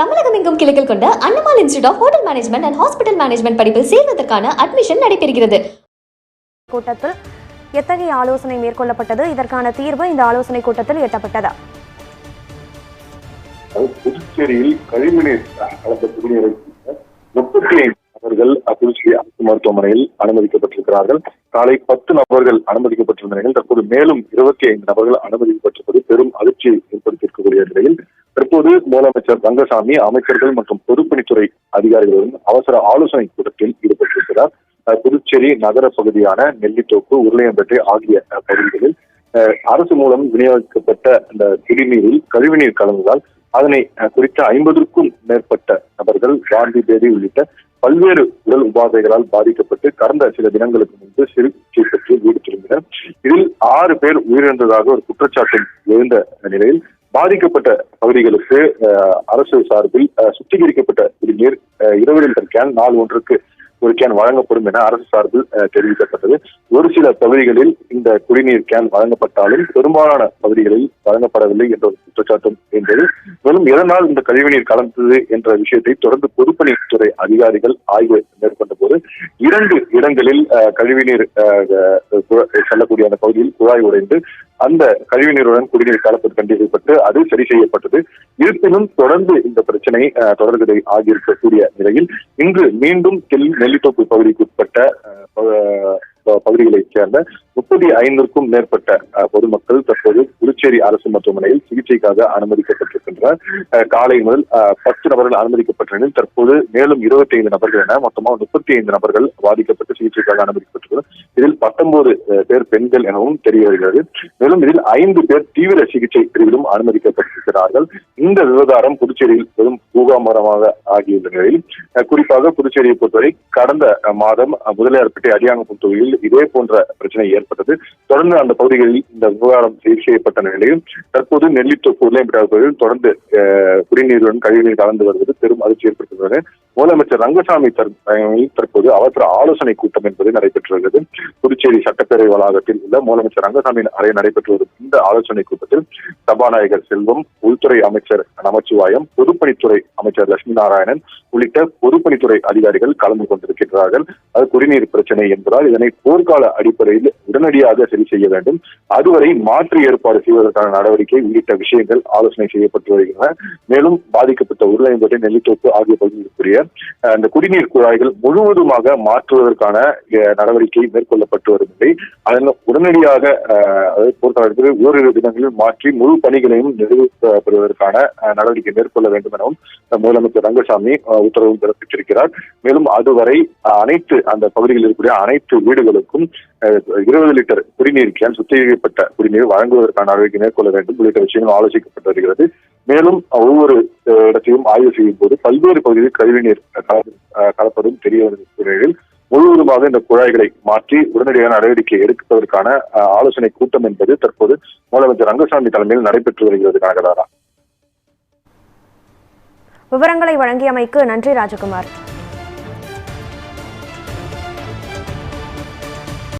தமிழகம் எங்கும் கிளைகள் கொண்ட அன்னமால் institute of hotel management and hospital management படிப்பில் சேர்வதற்கான அட்மிஷன் நடைபெறுகிறது. கூட்டத்தில் எத்தகைய ஆலோசனை மேற்கொள்ளப்பட்டது? இதற்கான தீர்வு இந்த ஆலோசனை கூட்டத்தில் எட்டப்பட்டதா? புதுச்சேரியில் கழிவுநீர் முப்பத்தி ஐந்து நபர்கள் புதுச்சேரி அரசு மருத்துவமனையில் அனுமதிக்கப்பட்டிருக்கிறார்கள். காலை பத்து நபர்கள் அனுமதிக்கப்பட்டிருந்த நிலையில் தற்போது மேலும் இருபத்தி ஐந்து நபர்கள் அனுமதிக்கப்பட்டிருப்பது பெரும் அதிர்ச்சியை ஏற்படுத்தியிருக்கக்கூடிய நிலையில் தற்போது முதலமைச்சர் ரங்கசாமி அமைச்சர்கள் மற்றும் பொதுப்பணித்துறை அதிகாரிகளுடன் அவசர ஆலோசனை கூட்டத்தில் ஈடுபட்டிருக்கிறார். புதுச்சேரி நகர பகுதியான நெல்லித்தோப்பு உருளையம்பேட்டை ஆகிய பகுதிகளில் அரசு மூலம் விநியோகிக்கப்பட்ட அந்த குடிநீரில் கழிவுநீர் கலந்ததால் அதனை குறித்த ஐம்பதுக்கும் மேற்பட்ட நபர்கள் காந்தி பேதி உள்ளிட்ட பல்வேறு உடல் உபாதைகளால் பாதிக்கப்பட்டு கடந்த சில தினங்களுக்கு முன்பு சிகிச்சை பெற்று வீடு திரும்பினர். இதில் ஆறு பேர் உயிரிழந்ததாக ஒரு குற்றச்சாட்டு எழுந்த நிலையில் பாதிக்கப்பட்ட பகுதிகளுக்கு அஹ், அரசு சார்பில் அஹ், சுத்திகரிக்கப்பட்ட குடிநீர் அஹ், இருபது லிட்டர் கேன் நாள் ஒன்றுக்கு ஒரு கேன் வழங்கப்படும் என அரசு சார்பில் தெரிவிக்கப்பட்டது. ஒரு சில பகுதிகளில் இந்த குடிநீர் கேன் வழங்கப்பட்டாலும் பெரும்பாலான பகுதிகளில் வழங்கப்படவில்லை என்ற ஒரு குற்றச்சாட்டும் இருந்தது. மேலும் எதனால் இந்த கழிவுநீர் கலந்தது என்ற விஷயத்தை தொடர்ந்து பொதுப்பணித்துறை அதிகாரிகள் ஆய்வு மேற்கொண்ட போது இரண்டு இடங்களில் அஹ், கழிவுநீர் அஹ், செல்லக்கூடிய அந்த பகுதியில் குழாய் உடைந்து அந்த கழிவுநீருடன் குடிநீர் கலப்பது கண்டறியப்பட்டு அது சரி செய்யப்பட்டது. இருப்பினும் தொடர்ந்து இந்த பிரச்சனை அஹ், தொடர்கதை ஆகியிருக்கக்கூடிய நிலையில் இன்று மீண்டும் நெல்லித்தோப்பு பகுதிக்கு பகுதிகளைச் சேர்ந்த முப்பத்தி ஐந்திற்கும் மேற்பட்ட பொதுமக்கள் தற்போது புதுச்சேரி அரசு மருத்துவமனையில் சிகிச்சைக்காக அனுமதிக்கப்பட்டிருக்கின்றனர். காலை முதல் பத்து நபர்கள் அனுமதிக்கப்பட்ட நிலையில் தற்போது மேலும் இருபத்தி ஐந்து நபர்கள் என மொத்தமாக முப்பத்தி ஐந்து நபர்கள் பாதிக்கப்பட்டு சிகிச்சைக்காக அனுமதிக்கப்பட்டுள்ளனர் இதில் பத்தொன்பது பேர் பெண்கள் எனவும் தெரிய வருகிறது. மேலும் இதில் ஐந்து பேர் தீவிர சிகிச்சை பிரிவிலும் அனுமதிக்கப்பட்டிருக்கிறார்கள். இந்த விவகாரம் புதுச்சேரியில் பெரும் பூகாமரமாக ஆகியுள்ள நிலையில் குறிப்பாக புதுச்சேரியை பொறுத்தவரை கடந்த மாதம் அஹ், முதலியார்பேட்டை தொகுதியில் இதே போன்ற பிரச்சனை ஏற்பட்டது. தொடர்ந்து அந்த பகுதிகளில் இந்த விவகாரம் சீர் செய்யப்பட்ட நிலையில் தற்போது நெல்லித்தோப்பு உருளையம்பேட்டை பகுதியில் தொடர்ந்து குடிநீருடன் கழிவுநீர் கலந்து வருவது பெரும் அதிர்ச்சி ஏற்படுத்துகிறது. முதலமைச்சர் ரங்கசாமி தர்- தற்போது அவசர ஆலோசனை கூட்டம் என்பது நடைபெற்று வருகிறது புதுச்சேரி சட்டப்பேரவை வளாகத்தில் உள்ள முதலமைச்சர் ரங்கசாமியின் அறை நடைபெற்று வரும் இந்த ஆலோசனை கூட்டத்தில் சபாநாயகர் செல்வம் உள்துறை அமைச்சர் நமச்சிவாயம் பொதுப்பணித்துறை அமைச்சர் லட்சுமி நாராயணன் உள்ளிட்ட பொதுப்பணித்துறை அதிகாரிகள் கலந்து கொண்டிருக்கின்றார்கள். அது குடிநீர் பிரச்சனை என்பதால் இதனை போர்க்கால அடிப்படையில் உடனடியாக சரி செய்ய வேண்டும். அதுவரை மாற்று ஏற்பாடு செய்வதற்கான நடவடிக்கை உள்ளிட்ட விஷயங்கள் ஆலோசனை செய்யப்பட்டு வருகின்றன. மேலும் பாதிக்கப்பட்ட உருளையம்பேட்டை நெல்லித்தோப்பு ஆகிய பகுதிகளுக்குரிய அந்த குடிநீர் குழாய்கள் முழுவதுமாக மாற்றுவதற்கான நடவடிக்கை மேற்கொள்ளப்பட்டு வருவதில்லை அதன் உடனடியாக அஹ், ஓரிரு தினங்களில் மாற்றி முழு பணிகளையும் நிறைவேற்றப்படுவதற்கான பெறுவதற்கான நடவடிக்கை மேற்கொள்ள வேண்டும் எனவும் முதலமைச்சர் ரங்கசாமி உத்தரவு பிறப்பித்திருக்கிறார். மேலும் அதுவரை அனைத்து அந்த பகுதிகளில் இருக்கக்கூடிய அனைத்து வீடுகளுக்கும் இருபது லிட்டர் குடிநீர் கேன் சுத்திகரிக்கப்பட்ட குடிநீர் வழங்குவதற்கான நடவடிக்கை மேற்கொள்ள வேண்டும் உள்ளிட்ட விஷயங்கள் ஆலோசிக்கப்பட்டு வருகிறது. மேலும் ஒவ்வொரு இடத்தையும் ஆய்வு செய்யும் போது பல்வேறு பகுதிகளில் கழிவுநீர் கலந்து- கலப்பதும் தெரிய வருகிற நிலையில் முழுவதுமாக இந்த குழாய்களை மாற்றி உடனடியான நடவடிக்கை எடுப்பதற்கான ஆலோசனை கூட்டம் என்பது தற்போது முதலமைச்சர் ரங்கசாமி தலைமையில் நடைபெற்று வருகிறது கனகதாரா. விவரங்களை வழங்கியமைக்கு நன்றி ராஜகுமார்.